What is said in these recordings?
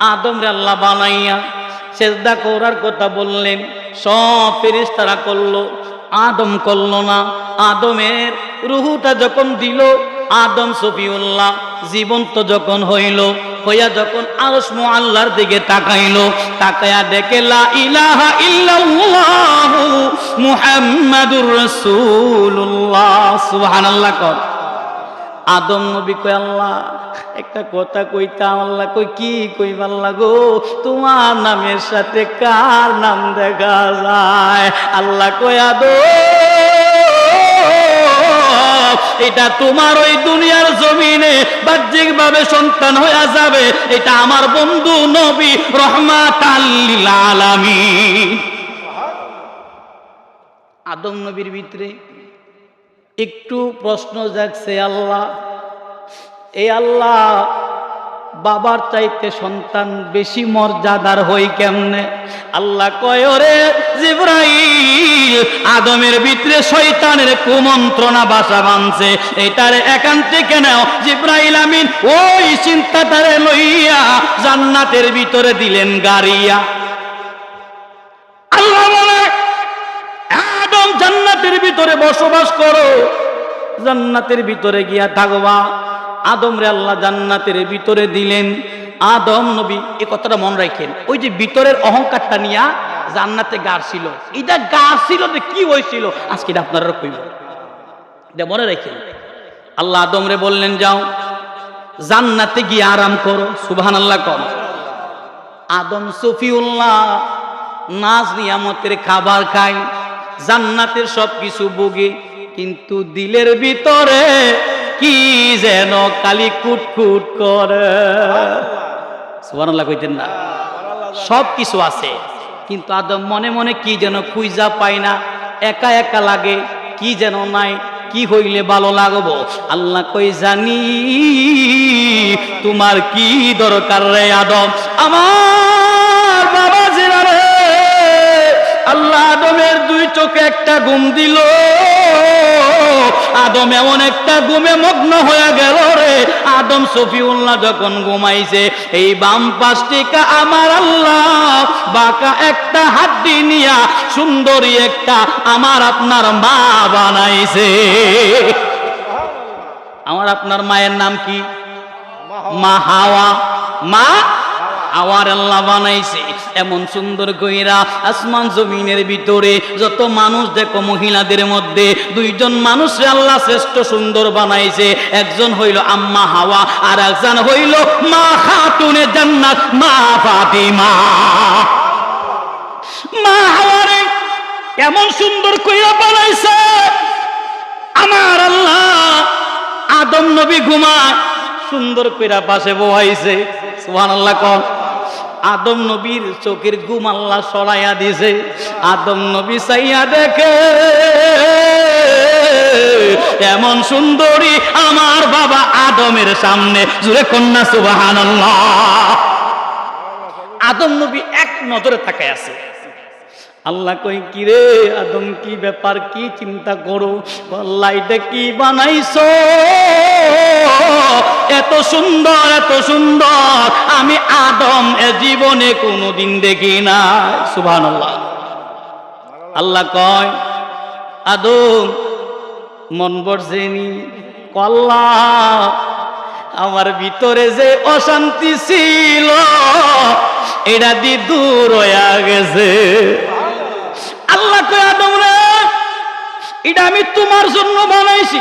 আদম আল্লাহ বানাইয়া সেজদা করার কথা বললেন। সব ফেরিস তারা করল, আদম করল না। আদমের রুহুটা যখন দিল, আদম সফিউল্লাহ জীবন্ত যখন হইল, হইয়া যখন আরস আল্লাহর দিকে তাকাইলো তাকায়া দেখে, লা ইলাহা ইল্লাল্লাহ মুহাম্মাদুর রাসূলুল্লাহ। কর। আদম নবী কই আল্লাহ, একটা কথা কইতাম আল্লাহ কই কি কই আল্লাহ গো? তোমার নামের সাথে কার নাম দেখা যায়? আল্লাহ কই আদম, এটা তোমার ওই দুনিয়ার জমিনে বাহ্যিক ভাবে সন্তান হইয়া যাবে। এটা আমার বন্ধু নবী রহমাত আলামিন। আদম নবীর ভিতরে একটু প্রশ্ন জাগছে, আল্লাহ, এই আল্লাহ বাবার চাইতে সন্তান বেশি মর্যাদার হই কেমনে? আল্লাহ কয় রে জিব্রাইল, আদমের ভিতরে শয়তানের কুমন্ত্রণা বাসা বাঁধছে। এটার একান্তে কেন জিব্রাইল আমিন, ওই চিন্তাটারে লইয়া জান্নাতের ভিতরে দিলেন গাড়িয়া আল্লাহ বলে আদম জান্নাতের ভিতরে বসবাস করো। জান্নাতের ভিতরে গিয়া থাকবা। আদম রে আল্লাহ জান্নাতের ভিতরে দিলেন। আদম নবী, এ কথাটা মনে রাখেন, ওই যে ভিতরের অহংকারটা নিয়া জান্নাতে গার ছিল। এটা গার ছিল কি হয়েছিল? আজকে আপনারা কইব। এটা মনে রাখেন। আল্লাহ আদম রে বললেন, যাও, জান্নাতে গিয়ে আরাম করো। সুবহান আল্লাহ কর আদম সফিউল্লাহ নাজ নিয়ামতের খাবার খায়। জান্নাতের সব কিছু বুগে, কিন্তু দিলের ভিতরে কি যেন কালি কুটকুট করে। সুবহানাল্লাহ কইতেন না? সব কিছু আছে, কিন্তু আদম মনে মনে কি যেন খুঁজা পায় না, একা একা লাগে, কি যেন নাই, কি হইলে ভালো লাগবো? আল্লাহ কই, জানি তোমার কি দরকার রে আদম? আমার চোখে একটা ঘুম দিল। আদম এমন একটা ঘুমে মগ্ন হয়ে গেল রে। আদম সফিউল্লাহ যখন ঘুমাইছে, এই বাম পাশটিকা আমার আল্লাহ। বাঁকা একটা হাড্ডি নিয়া সুন্দরী একটা আমার আপনার মা বানাইছে। আমার আপনার মায়ের নাম কি? মা হাওয়া। মা আওয়ার আল্লাহ বানাইছে। এমন সুন্দর কইরা আসমান জমিনের ভিতরে যত মানুষ দেখো মহিলাদের মধ্যে, দুইজন মানুষ আল্লাহ শ্রেষ্ঠ সুন্দর বানাইছে। একজন হইল আম্মা হাওয়া, আর একজন হইল মা খাতুনে জান্নাত, মা ফাতিমা। মা হাওয়ারে এমন সুন্দর কইরা বানাইছে, আমার আল্লাহ আদম নবী ঘুমায়, সুন্দর কইরা পাশে বহাইছে। সুবহানাল্লাহ কন। আদম নবীর চোখের গুম আল্লাহ সরাইয়া দিছে আদম নবী চাইয়া দেখে, এমন সুন্দরী আমার বাবা আদমের সামনে। জুড়ে কন্যা সুবাহ আদম নবী এক নজরে তাকায় আছে। আল্লাহ কই কি রে আদম, কি ব্যাপার, কি চিন্তা করো? আল্লাহ, এটা কি বানাইছো? এত সুন্দর এত সুন্দর। আমি আদম এ জীবনে কোনোদিন দেখি না সুভান আল্লাহ আল্লাহ কয়, আদম, মন বর্জেনি কল্লা আমার ভিতরে যে অশান্তি ছিল, এটা দি দূর হয়ে গেছে। আল্লাহ কয় এটা আমি তোমার জন্য বানাইছি।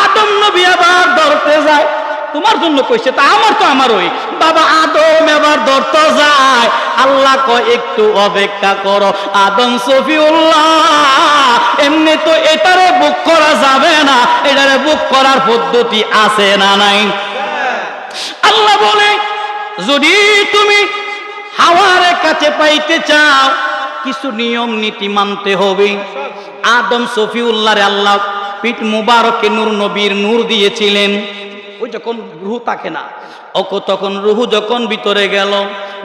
আদম নবী আবার ধরতে যায়, তোমার জন্য কইছে, তা আমার তো আমার ওই বাবা, আদম এবার ধরতে যায়। আল্লাহ কয়, একটু অপেক্ষা করো, আদম সফিউল্লাহ এমনি তো এটারে বুক করা যাবে না, এটারে বুক করার পদ্ধতি আছে না নাই? আল্লাহ বলে, যদি তুমি হাওয়ার কাছে পাইতে চাও কিছু নিয়ম, নীতি মানতে হবে। আদম সফিউল্লাহরে আল্লাহ পিঠ মুবারকে নূর নবীর নূর দিয়েছিলেন। ওই যখন রুহ থাকে না ওকে তখন রুহু যখন ভিতরে গেল,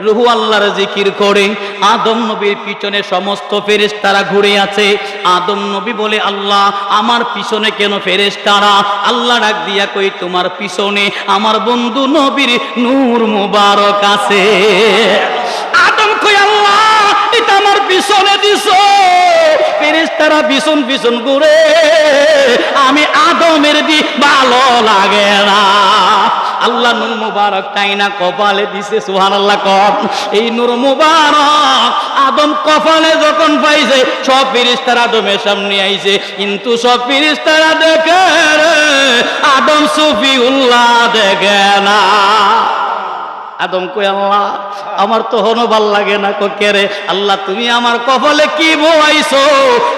রুহু আল্লাহর জিকির করে, আদম নবীর পিছনে সমস্ত ফেরেশতারা ঘুরে আছে। আদম নবী বলে, আল্লাহ, আমার পিছনে কেন ফেরেশতারা? আল্লাহ ডাক দিয়া কই, তোমার পিছনে আমার বন্ধু নবীর নূর মুবারক আছে। আদম কই, আল্লাহ এটা আমার পিছনে দিছো। ফেরেশতারা পিছন পিছন ঘুরে, আমি আদমের দি ভালো লাগে না। আল্লাহ নূর মুবারক তাই না কপালে দিছে, সুবহানাল্লাহ কপ এই নূর মুবারক আদম কপালে যখন পাইছে, সব ফেরেশতারা আদমের সামনে আইছে। কিন্তু সব ফেরেশতারা দেখে আদম সুফিউল্লাহ দেখে না। আদম কই, আল্লাহ, আমার তো হনো ভালো লাগে না ককে রে? আল্লাহ, তুমি আমার কপালে কি বইছো?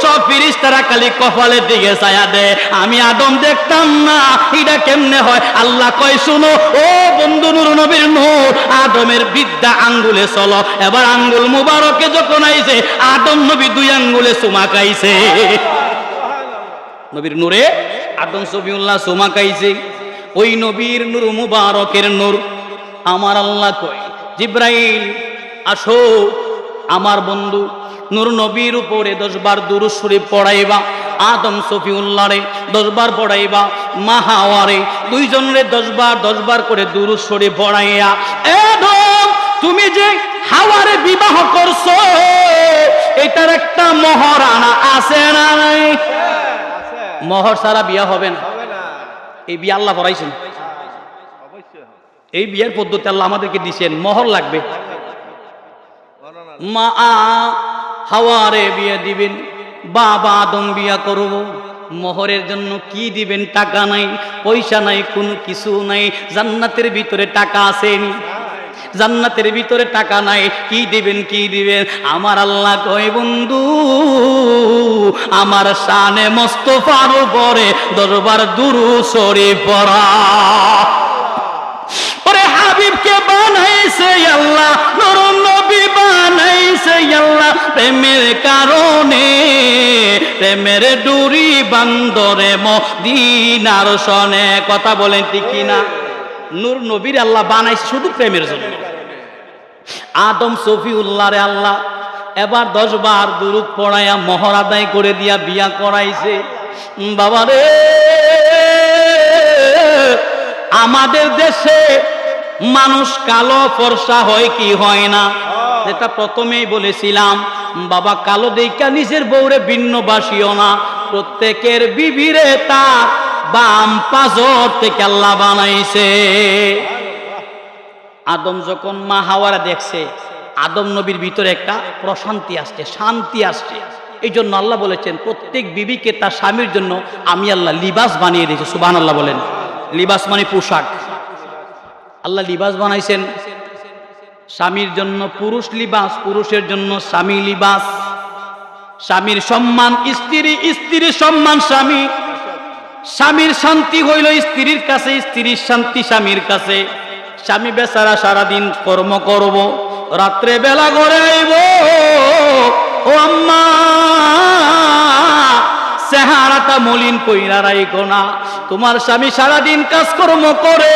সব ফিরিস্তারা খালি কপালের দিকে ছায়া দে। আমি আদম দেখতাম না, এটা কেমনে হয়? আল্লাহ কয়, শুনো, ও বন্ধু নুর নবীর নূর, আদমের বিদ্যা আঙ্গুলে চলো। এবার আঙ্গুল মুবারকে যখন আইছে, আদম নবী দুই আঙ্গুলে চুমা খাইছে। নবীর নূরে আদম সফিউল্লাহ সোমা খাইছে। ওই নবীর নূর মুবারকের নূর। আমার আল্লাহ কই জিব্রাইল আসো আমার বন্ধু নূর নবীর উপরে দশবার দুরুদ শরীফ পড়াইবা আদম সফিউল্লাহরে দশবার পড়াইবা মা হাওয়ারে দুইজনরে দশবার দশবার করে দুরুদ শরীফ পড়াইয়া তুমি যে হাওয়ারে বিবাহ করছ এটার একটা মহারানা আছে না নাই? মহর সারা বিয়া হবে না। এই বিয়ে আল্লাহ পড়াইছেন। এই বিয়ের পদ্ধতি আল্লাহ আমাদেরকে দিছেন মহর লাগবে। মা আ হাওয়ারে বিয়ে দিবেন, বাবা আদম বিয়া করব, মোহরের জন্য কি দিবেন, টাকা নাই, পয়সা নাই, কোনো কিছু নাই, জান্নাতের ভিতরে টাকা আসেনি জান্নাতের ভিতরে টাকা নাই, কি দিবেন কি দিবেন? আমার আল্লাহ কয়, বন্ধু, আমার শানে মোস্তফার উপরে দরবার দুরু সরে পড়া। হাবিবকে বানাইছে আল্লাহ নর নবী বানাইছে আল্লাহ। প্রেমের কারণে, প্রেমের ডুরি বান্দরে মদিনার সনে। কথা বলেন ঠিক কিনা? নূর নবীর আল্লাহ বানাইছে শুধু প্রেমের জন্য। আদম সফিউল্লাহ রে আল্লাহ, এবার দশ বার দুরুদ পড়াইয়া মহর আদায় করে দিয়া বিয়া করাইছে। বাবা রে আমাদের দেশে মানুষ কালো ফর্সা হয় কি হয় না? যেটা প্রথমেই বলেছিলাম বাবা কালো দেখা নিজের বউরে ভিন্ন বাসিও না। প্রত্যেকের বিবিরে তার বাম পাজর থেকে আল্লাহ বানাইছে। আদম যখন মা হাওয়ারা দেখছে আদম নবীর ভিতরে একটা প্রশান্তি আসছে শান্তি আসছে। এই জন্য আল্লাহ বলেছেন প্রত্যেক বিবিকে তার স্বামীর জন্য আমি আল্লাহ লিবাস বানিয়ে দিয়েছি। সুবান আল্লাহ। বলেন লিবাস মানে পোশাক। আল্লাহ লিবাস বানাইছেন। স্বামীর জন্য পুরুষ লিবাস, পুরুষের জন্য স্বামী লিবাস। স্বামীর সম্মান, স্ত্রী, স্ত্রীর সম্মান স্বামী। স্বামীর শান্তি হইল স্ত্রীর কাছে, স্ত্রীর শান্তি স্বামীর কাছে। স্বামী বেচারা সারাদিন কর্ম করব, রাত্রে বেলা করে আইব। ও আম্মা! চেহারাটা মলিন কইরা রাইকো না। তোমার স্বামী সারাদিন কাজকর্ম করে।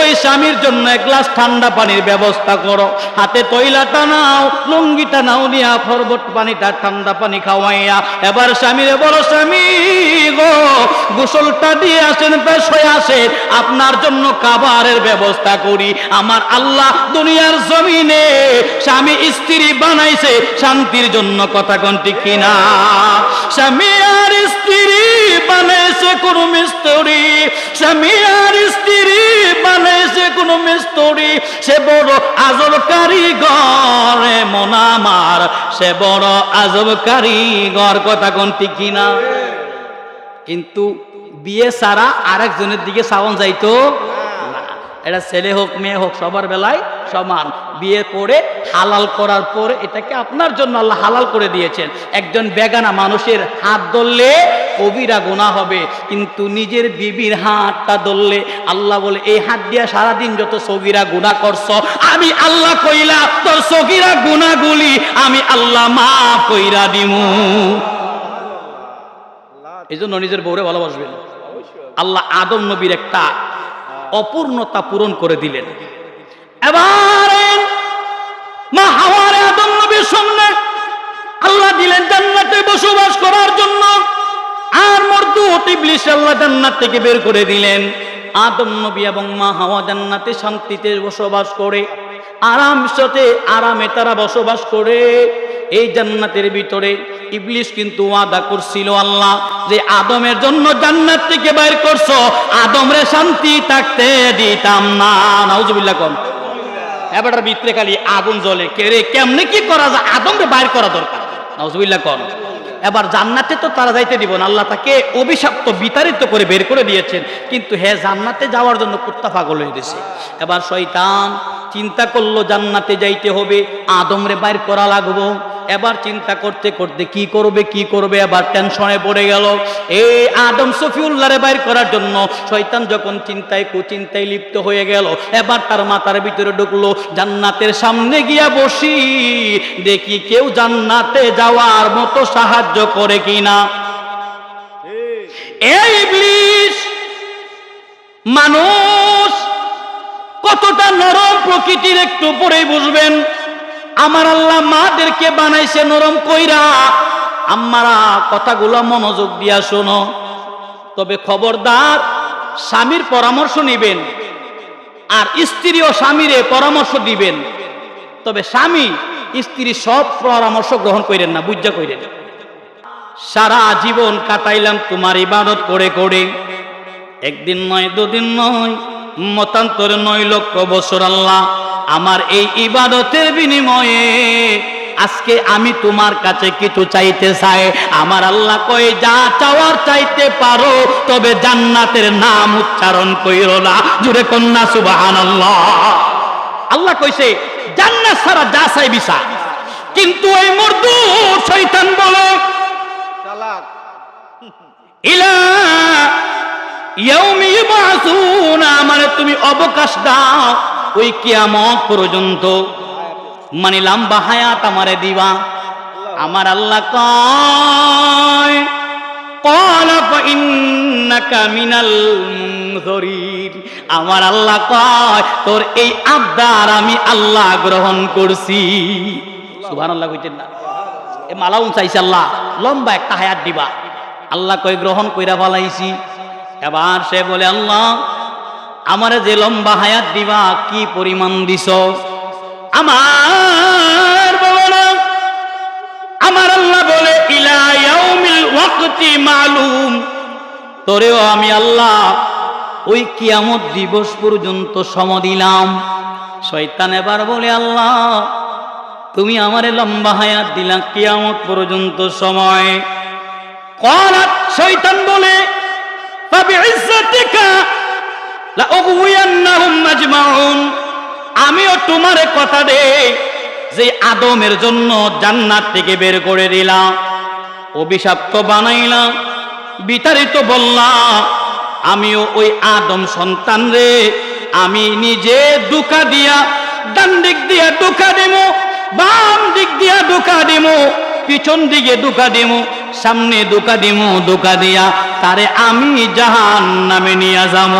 ওই স্বামীর জন্য এক গ্লাস ঠান্ডা পানির ব্যবস্থা করো। হাতে তৈলাটা নাও, লুঙ্গিটা নাও নিয়া ফরবট পানিটা ঠান্ডা পানি খাওয়াইয়া। এবার স্বামীরে বড় স্বামী গো, গোসলটা দিয়ে আসেন পেশ হয়ে আসেন আপনার জন্য খাবারের ব্যবস্থা করি। আমার আল্লাহ দুনিয়ার জমিনে স্বামী স্ত্রী বানাইছে, শান্তির জন্য কথা কোনটি কিনা? স্বামী আর স্ত্রী বানাইছে কোন মিস্ত্রি। স্বামী আর স্ত্রী বানাইছে কোন মিস্ত্রি। সে বড় আজব কারিগর সে বড় আজব কারিগর, কথা কিনা কিন্তু বিয়ে ছাড়া আরেকজনের দিকে সাবন যাইতো এটা ছেলে হোক, মেয়ে হোক, সবার বেলায় সমান। বিয়ে করে হালাল করার পর এটাকে আপনার জন্য আল্লাহ হালাল করে দিয়েছেন। একজন বেগানা মানুষের হাত ধরলে কবিরা গোনা হবে, কিন্তু নিজের বিবির হাতটা ধরলে আল্লাহ বলে, এই হাত দিয়া সারাদিন যত সগিরা গুণা করছ, আমি আল্লাহ কইলা, তোর সগিরা গুণাগুলি আমি আল্লাহ মাফ কইরা দিমু। এই জন্য নিজের বউরে ভালোবাসবেন। আল্লাহ আদম নবীর একটা অপূর্ণতা পূরণ করে দিলেন। এবারে মা হাওয়ারে আদম নবীর সামনে আল্লাহ দিলেন জান্নাতে বসবাস করার জন্য। আর মর্দু ইবলিস আল্লাহ জান্নাত থেকে বের করে দিলেন। আদম নবী এবং মা হাওয়া জান্নাতে শান্তিতে বসবাস করে, আরাম সাথে আরামে তারা বসবাস করে। এই জান্নাতের ভিতরে ইবলিশ কিন্তু ওয়াদা করছিল আল্লাহ যে, আদমের জন্য জান্নাত থেকে বাইর করছ, আদমরে শান্তি থাকতে দিতাম না। নাউজুবিল্লাহ কম এবার ভিতরে খালি আগুন জ্বলে। কে রে, কেমনে কি করা যায়? আদমরে বাইর করা দরকার। নাউজুবিল্লাহ কন। এবার জান্নাতে তো তারা যাইতে দিব না। আল্লাহ তাকে অভিশপ্ত, বিতাড়িত করে বের করে দিয়েছেন। কিন্তু হে জান্নাতে যাওয়ার জন্য কুত্তা পাগল হয়ে গেছে। এবার শয়তান চিন্তা করল, জান্নাতে যাইতে হবে, আদমরে বাইর করা লাগবো। এবার চিন্তা করতে করতে কি করবে কি করবে, এবার টেনশনে পড়ে গেল। এই আদম সফিউল্লাহরে বাইর করার জন্য শয়তান যখন চিন্তায় কুচিন্তায় লিপ্ত হয়ে গেল, এবার তার মাথার ভিতরে ঢুকলো, জান্নাতের সামনে গিয়া বসি। দেখি কেউ জান্নাতে যাওয়ার মতো সাহায্য করে কিনা? এই মানুষ কতটা নরম প্রকৃতির একটু পরেই বুঝবেন, আমার আল্লাহ মাদেরকে বানাইছে নরম কইরা। আম্মারা কথাগুলো মনোযোগ দিয়া শোনো। তবে খবরদার স্বামীর পরামর্শ নিবেন, আর স্ত্রী ও স্বামীরে পরামর্শ দিবেন। তবে স্বামী স্ত্রী সব পরামর্শ গ্রহণ করেন না, বুঝা করেন সারা জীবন কাটাইলাম তোমার ইবাদত করে করে। একদিন নয়, দুদিন নয়, মতান্তরে নয় লক্ষ বছর আল্লাহ আমার এই ইবাদতের বিনিময়ে আজকে আমি তোমার কাছে কিছু চাইতে চাই। আমার আল্লাহ কয়ে, যা চাওয়ার চাইতে পারো, তবে জান্নাতের নাম উচ্চারণ কইরো না। জুড়ে কন্যা সুবাহান আল্লাহ আল্লাহ কইছে, জান্নাত ছাড়া যা চাই বিসা কিন্তু এই মর্দু শৈতান বলে ইলা মানে তুমি অবকাশ দাও ওই কিয়ামত পর্যন্ত। মানে লাম্বা হায়াত আমারে দিবা। আমার আল্লাহ কয় আমার আল্লাহ কয়, তোর এই আবদার আমি আল্লাহ গ্রহণ করছি। সুবহানাল্লাহ কইতেন না। এ মালাউন চাইছে আল্লাহ, লম্বা একটা হায়াত দিবা। আল্লাহ কই গ্রহণ কইরা ফলাইছি। এবার সে বলে, আল্লাহ, আমারে যে লম্বা হায়াত দিবা, কি পরিমাণ দিছ? আমার আমার আল্লাহ বলে মালুম। তোরেও আমি আল্লাহ ওই কিয়ামত দিবস পর্যন্ত সম দিলাম। শয়তান এবার বলে, আল্লাহ, তুমি আমারে লম্বা হায়াত দিলা কিয়ামত পর্যন্ত সময়। কলাত শয়তান বলে আমিও তোমারে কথা দে যে আদমের জন্য জান্নাত থেকে বের করে দিলাম। অভিশাপ্ত বানাইলাম বিতাড়িত বললাম, আমিও ওই আদম সন্তান রে, আমি নিজে দুকা দিয়া, ডান দিক দিয়া দুকা দিমু, বাম দিক দিয়া দুকা দিমু, পিছন দিকে দুকা দিমু সামনে দোকা দিমু, দোকা দিয়া তারে আমি জাহান নামে নিয়ে যাব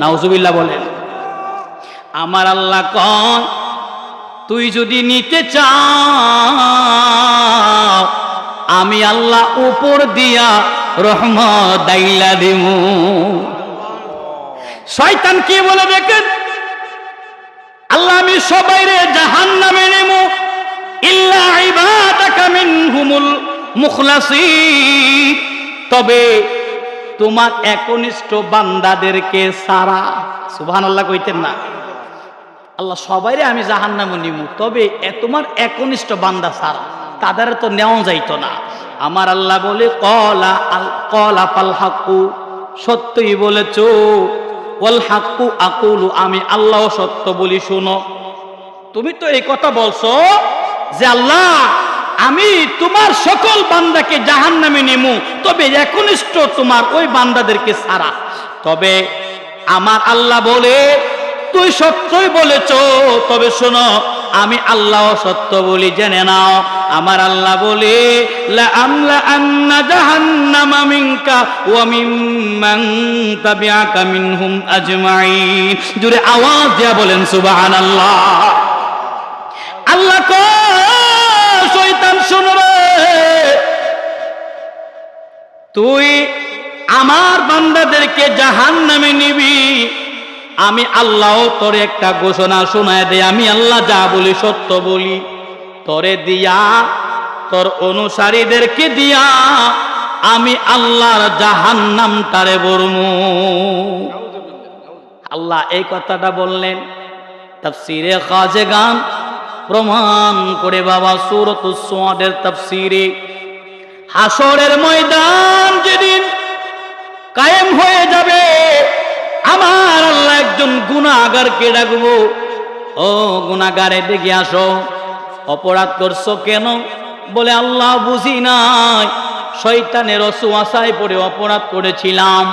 নাউজুবিল্লাহ বলেন, আমার আল্লাহ কন, তুই যদি নিতে চাও, আমি আল্লাহ উপর দিয়া রহমত দাইলা দিমু। শয়তান কি বলে দেখেন? আল্লাহ, আমি সবাই রে জাহান নামে নেমু। ইল্লা ইবাদাকা মিনহুমুল মুখলাসিন তবে তোমার একনিষ্ঠ বান্দাদেরকে সারা, সুবহানাল্লাহ কইতেন না। আল্লাহ সবাইরে আমি জাহান নামে নিমু তবে তোমার একনিষ্ঠ বান্দা সারা তাদের তো নেওয়া যাইতো না। আমার আল্লাহ বলে, কলা আল, কলা পাল হাক্কু সত্যই বলেছ। ওয়াল হাক্কু আকুলু, আমি আল্লাহ সত্য বলি, শুনো। তুমি তো এই কথা বলছো যে আল্লাহ আমি তোমার সকল বান্দাকে জাহান নামে। নিমু তবে একনিষ্ঠ তোমার ওই বান্দাদেরকে সারা তবে আমার আল্লাহ বলে, তুই সত্যই বলেছ, তবে শোনো, আমি আল্লাহ সত্য বলি, জেনে নাও। আমার আল্লাহ বলে জুড়ে আওয়াজ দিয়া বলেন, সুবহানাল্লাহ। আল্লাহ কয় শয়তান শুনবে। তুই আমার বান্দাদেরকে জাহান নামে নিবি। আমি আল্লাহ তোর একটা ঘোষণা শোনায় দে আমি আল্লাহ যা বলি সত্য বলি। তোরে দিয়া, তোর অনুসারীদেরকে দিয়া আমি আল্লাহর জাহান নাম তারে বরমু আল্লাহ এই কথাটা বললেন। তাফসিরে খাজে গান প্রমাণ করে বাবা সুরত সোয়াদের তাফসিরে হাসরের ময়দান যেদিন কায়েম হয়ে যাবে, আমার আল্লাহ একজন গুণাগারকে ডাকবো। ও গুণাগারে দেখে আসো, অপরাধ করছ কেন? বলে, আল্লাহ বুঝি নাই, শয়তানের অসুয়াশায় পড়ে অপরাধ করেছিলাম।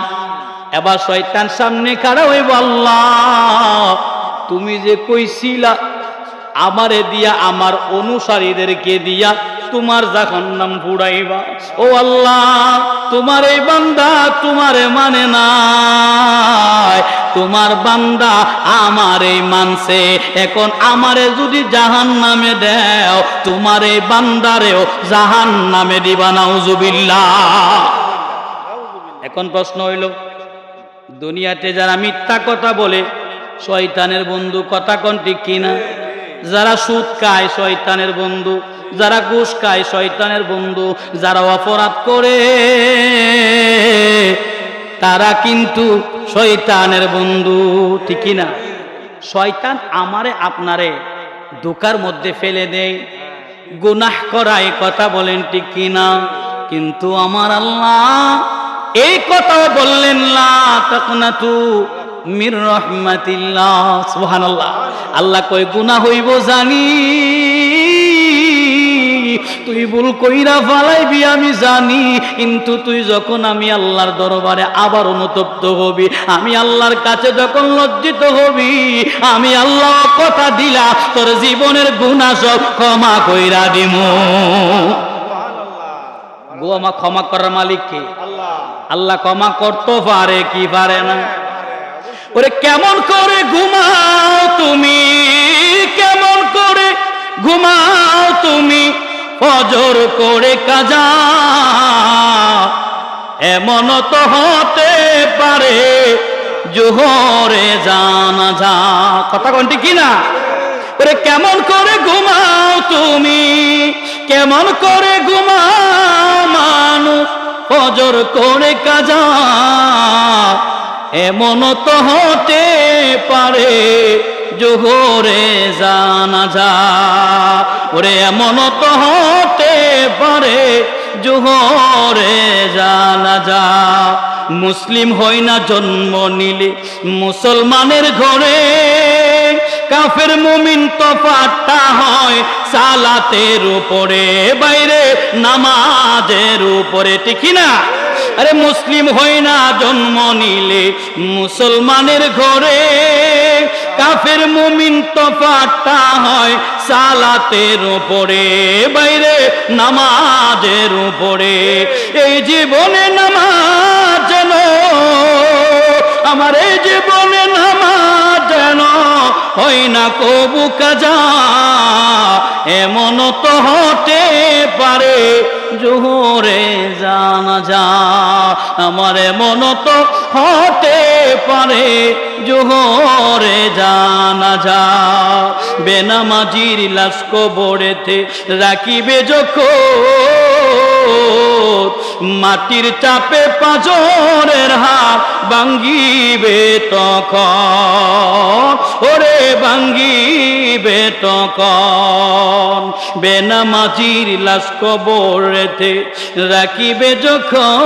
এবার শয়তান সামনে খাড়া হইব, আল্লাহ, তুমি যে কইছিলা আমারে দিয়া, আমার অনুসারীদেরকে দিয়া তোমার যখন নাম ফুড়াইবা। ও আল্লাহ, তোমার এই বান্দা তোমারে মানে নাই। তোমার বান্দা আমার এই মানছে, এখন আমারে যদি জাহান নামে দেও, তোমার এই বান্দারেও জাহান নামে দিবা, নাউজুবিল্লাহ। এখন প্রশ্ন হইল, দুনিয়াতে যারা মিথ্যা কথা বলে, শয়তানের বন্ধু কথা কোন ঠিক কিনা যারা সুদ খায় শয়তানের বন্ধু, যারা ঘুষ খায় শয়তানের বন্ধু, যারা অপরাধ করে, তারা কিন্তু শয়তানের বন্ধু, ঠিক না শয়তান আমারে আপনারে দোকার মধ্যে ফেলে দেয়। গুনাহ করায় কথা বলেন, ঠিক কিনা? কিন্তু আমার আল্লাহ এই কথাও বললেন না তাকনাতু মির রহমাতিল্লাহ সুবহানাল্লাহ। আল্লাহ কই গুনাহ হইব জানি। তুই ভুল কইরা ফালাইবি আমি জানি। কিন্তু তুই যখন আমি আল্লাহর দরবারে আবার অনুতপ্ত হবি আমি আল্লাহর কাছে যখন লজ্জিত হবি আমি আল্লাহ কথা দিলা তোর জীবনের গুনাহ সব ক্ষমা কইরা দিমু। গো আমা ক্ষমা করার মালিক কে? আল্লাহ। আল্লাহ ক্ষমা করতে পারে কি পারে না? ওরে কেমন করে ঘুমাও তুমি? কেমন করে ঘুমাও তুমি? ফজর করে কাজা। এমন তো হতে পারে জোহরে জানা যা কথা কোনটি কি না ওরে কেমন করে ঘুমাও তুমি? কেমন করে ঘুমাও মানুষ? ফজর করে কাজা। এমন তো হতে পারে, জোহরে জানা যা। ওরে, এমন তো হতে পারে, জোহরে জানা যা। মুসলিম হই না জন্ম নিলে মুসলমানের ঘরে, কাফের মুমিন তফাতটা হয় সালাতের উপরে, বাইরে নামাজের উপরে, ঠিক না? আরে মুসলিম হই না জন্ম নিলে মুসলমানের ঘরে। কাফের মুমিন পাটা হয় সালাতের উপরে, বাইরে নামাজের উপরে। এই জীবনে নামাজ যেন, আমার এই জীবনে নামাজ যেন হয় না কবু কাজা? এমন তো হতে পারে জোহরে জানা যা আমার এমন তো হতে পারে জোহরে জানা যা বেনামাজির লাশ কবরেতে রাখিবে যখন মাটির চাপে পাজরের হাত ভাঙ্গিবে তখন। ওরে ভাঙ্গিবে তখন। বেনামাজির লাশ কবরেতে রাখিবে যখন।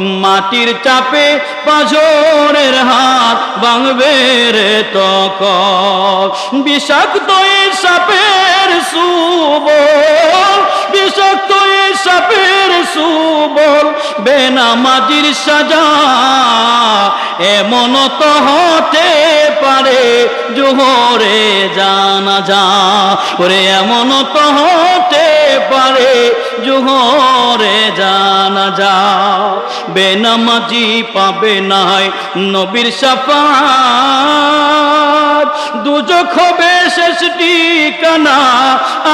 মাটির চাপে পাজরের হাত ভাঙবে রে তখন। বিষাক্ত সাপের সুবল বিষাক্ত সাপের সুবল বেনামাজির সাজা। এমন তো হতে পারে জোহরে জানা যা ওরে এমন তো হতে পারে জোহরে জানা যা বেনামাজি পাবে নাই নবীর সাফাত। দুজখ হবে শেষ ঠিকানা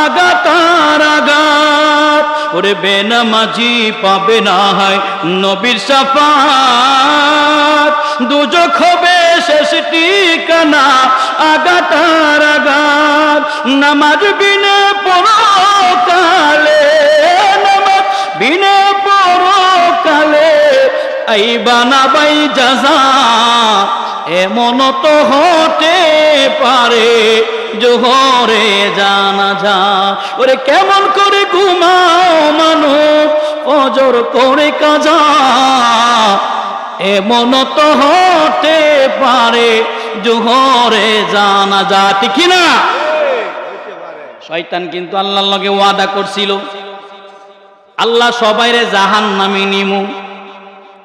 আগাতার আগাত ওরে বেনামাজি পাবে না হয় নবীর সাফাত। দুজখ হবে শেষ ঠিকানা, আগাতার আগাত নামাজ বিনে পরকালে, নামাজ বিনে পরকালে, আইবা না বাই এমন তো হতে পারে জোহরে জানা যা ওরে কেমন করে ঘুমাও মানুষ অজর করে কাজা। এমন তো হতে পারে জোহরে জানা যা ঠিক না? শয়তান কিন্তু আল্লাহর লগে ওয়াদা করছিল। আল্লাহ সবাইরে জাহান নামি নিমু।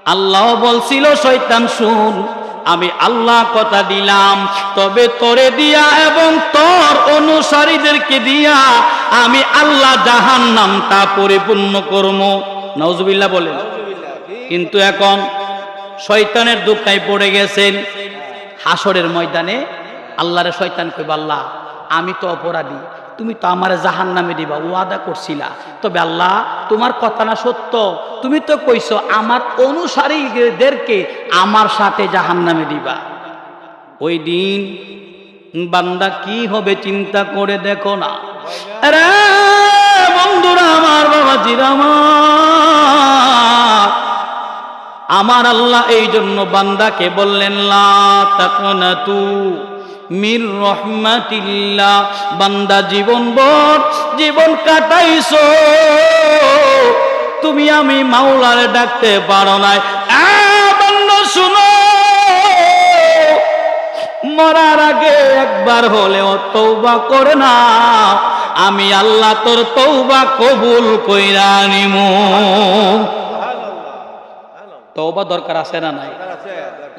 আল্লাহ বলছিল, শয়তান, শুন। আমি আল্লাহ কথা দিলাম, তবে তোরে দিয়া এবং তোর অনুসারীদেরকে দিয়া আমি আল্লাহ জাহান নামটা পরিপূর্ণ করব নজবিল্লা বলেন। কিন্তু এখন শয়তানের দুঃখায় পড়ে গেছেন। হাসরের ময়দানে আল্লাহরে শয়তান কইব, আল্লাহ, আমি তো অপরাধী। তুমি তো আমার জাহান নামে দিবা, ওয়াদা করছিলা। তবে আল্লাহ, তোমার কথা না সত্য। তুমি তো কইছো, আমার অনুসারীদেরকে আমার সাথে জাহান নামে দিবা। ওই দিন বান্দা কি হবে চিন্তা করে দেখো না। রে বন্ধুরা আমার বাবাজিরা আমার আমার আল্লাহ এই জন্য বান্দাকে বললেন, লা তাকনাতু মির রহমাতিল্লাহ, বান্দা জীবন বর জীবন কাটাইছো। তুমি আমি মাওলারে ডাকতে পারো নাই। শুনো। মরার আগে একবার হলেও তৌবা করে না। আমি আল্লাহ তোর তৌবা কবুল কইরা নিমু। তওবা দরকার আছে না নাই।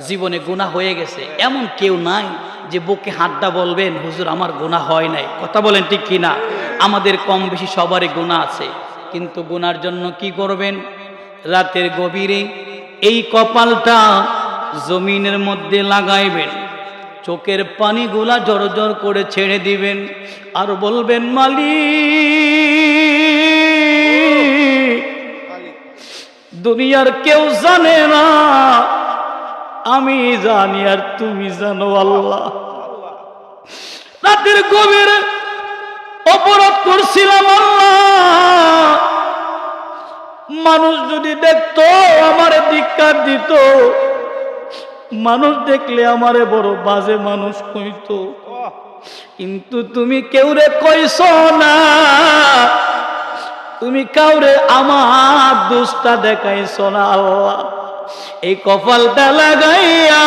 জীবনে গুনাহ হয়ে গেছে। এমন কেউ নাই যে বুকে হাতটা বলবেন হুজুর আমার গুনাহ হয় নাই। কথা বলেন ঠিক কি না আমাদের কম বেশি সবারই গুনাহ আছে। কিন্তু গুনার জন্য কি করবেন? রাতের গভীরে এই কপালটা জমিনের মধ্যে লাগাইবেন। চোখের পানিগুলা জড় জড় করে ছেড়ে দিবেন। আর বলবেন মালিক দুনিয়ার কেউ জানে না। আমি জানি আর তুমি জানো আল্লাহ। রাতের গভীরে অপরাধ করছিলাম আল্লাহ। মানুষ যদি দেখতো, আমারে ধিক্কার দিত। মানুষ দেখলে আমারে বড় বাজে মানুষ কইতো। কিন্তু তুমি কেউরে কইস না। তুমি কাউরে আমার দুষ্টা দেখাইছ না আল্লাহ এই কপালটা লাগাইয়া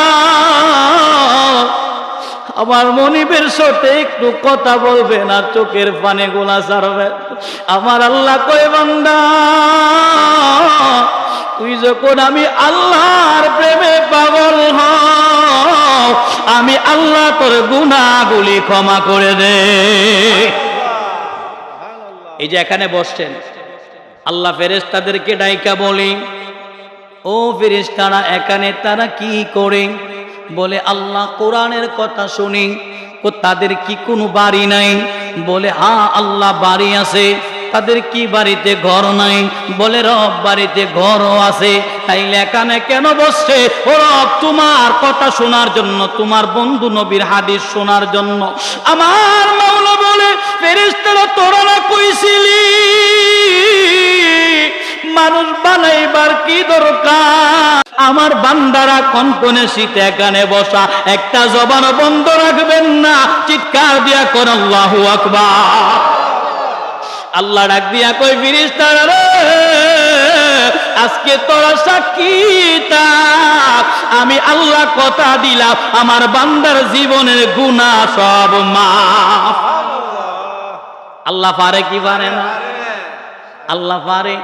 আমার মনিবের সাথে একটু কথা বলবে না, চোখের পানে গোলা ছাড়বে আমার আল্লাহ কই বান্দা, তুই যখন আমি আল্লাহর প্রেমে পাগল হও, আমি আল্লাহ তোর গুনাহগুলি ক্ষমা করে দে। এই যে এখানে বসছেন, আল্লাহ ফেরেশতাদেরকে ডাইকা বলি, ও ফেরেশতারা, এখানে তারা কি করে? বলে, আল্লাহ কোরআনের কথা শুনি ও তাদের কি কোনো বাড়ি নাই? বলে, হা, আল্লাহ বাড়ি আছে, তাদের কি বাড়িতে ঘর নাই? বলে, রব বাড়িতে ঘরও আছে তাইলে এখানে কেন বসছে? ও রব, তোমার কথা শোনার জন্য, তোমার বন্ধু নবীর হাদিস শোনার জন্য। আমার বলে কইছিলি? মানুষ বানাইবার কি দরকার? আমার বান্দারা কনকনে শীতে এখানে বসা? একটা জবান বন্ধ রাখবেন না। চিৎকার দিয়া কর, আল্লাহু আকবার। আল্লাহ ডাক দিয়া কই ফিরিস্তারা আজকে তোরা সাক্ষী আমি আল্লাহ কথা দিলাম আমার বান্দার জীবনের গুণা সব মা আল্লাহ পারে কি পারে না? আল্লাহ পারে।